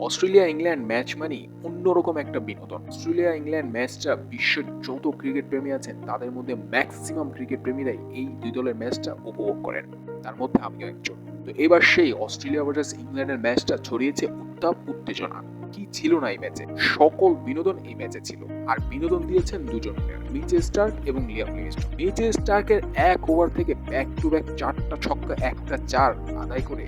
Australia England match মানেই অন্যরকম একটা বিনোদন। অস্ট্রেলিয়া ইংল্যান্ড ম্যাচটা বিশ্বের যত ক্রিকেট প্রেমী আছেন, তাদের মধ্যে ম্যাক্সিমাম ক্রিকেট প্রেমীরাই এই দুই দলের ম্যাচটা উপভোগ করেন। তার মধ্যে আমিও একজন। তো এবার সেই অস্ট্রেলিয়া ভার্সেস ইংল্যান্ডের ম্যাচটা ছড়িয়েছে উত্তাপ উত্তেজনা। কি ছিল না এই ম্যাচে? সকল বিনোদন এই ম্যাচে ছিল। আর বিনোদন দিয়েছেন দুজন প্লেয়ার মিচে স্টার্ক এবং লিয়াম লিভিংস্টন। মিচে স্টার্কের এক ওভার থেকে ব্যাক টু ব্যাক চারটা ছক্কা একটা চার আদায় করে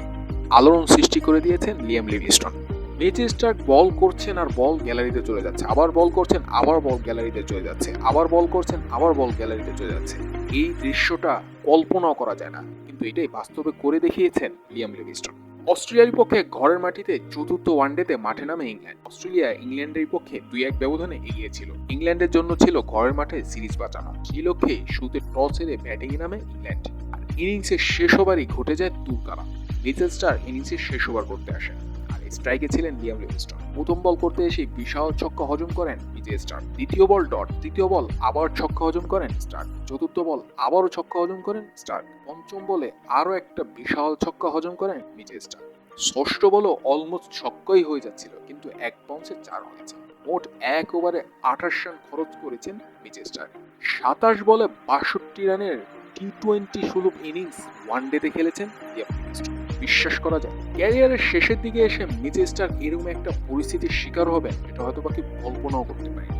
আলোড়ন সৃষ্টি করে দিয়েছেন Liam Livingstone. Mitchell Starc ball করছেন আর বল গ্যালারিতে চলে যাচ্ছে। আবার বল করছেন, আবার বল গ্যালারিতে চলে যাচ্ছে। আবার বল করছেন, আবার বল গ্যালারিতে চলে যাচ্ছে। এই দৃশ্যটা কল্পনাও করা যায় না। কিন্তু এটাই বাস্তবে করে দেখিয়েছেন লিয়াম লিভিংস্টন অস্ট্রেলিয়ার বিপক্ষে ঘরের মাটিতে চতুর্থ ওয়ানডেতে মাঠে নামে ইংল্যান্ড। অস্ট্রেলিয়া ইংল্যান্ডের বিপক্ষে দুই এক ব্যবধানে এগিয়ে ছিল। ইংল্যান্ডের জন্য ছিল ঘরের মাঠে সিরিজ বাঁচানো। সেই লক্ষ্যে শুরুতে টস হেরে ব্যাটিংয়ে নামে ইংল্যান্ড। আর ইনিংসের শেষ ওভারই ঘটে যায় তুলকারা মিচেল স্টার ইনিংসের শেষ ওভার করতে আসেন। স্ট্রাইকে ছিলেন লিয়াম লিভিংস্টন। প্রথম বল করতে এসে বিশাল ছক্কা হজম করেন বিজে স্টার দ্বিতীয় বল ডট, তৃতীয় বল আবার ছক্কা হজম করেন স্টার চতুর্থ বল আবারও ছক্কা হজম করেন স্টার পঞ্চম বলে আরও একটা বিশাল ছক্কা হজম করেন মিচেল স্টার ষষ্ঠ বলও অলমোস্ট ছক্কাই হয়ে যাচ্ছিল, কিন্তু এক বাউন্সে চার হয়েছে। মোট এক ওভারে আঠাশ রান খরচ করেছেন মিচেল স্টার সাতাশ বলে বাষট্টি রানের টি টোয়েন্টি সুলভ ইনিংস ওয়ান ডেতে খেলেছেন বিশ্বাস করা যায় ক্যারিয়ারের শেষের দিকে এসে মিচে স্টার এরকম একটা পরিস্থিতির শিকার হবেন এটা হয়তো বাকি কল্পনাও করতে পারেনি।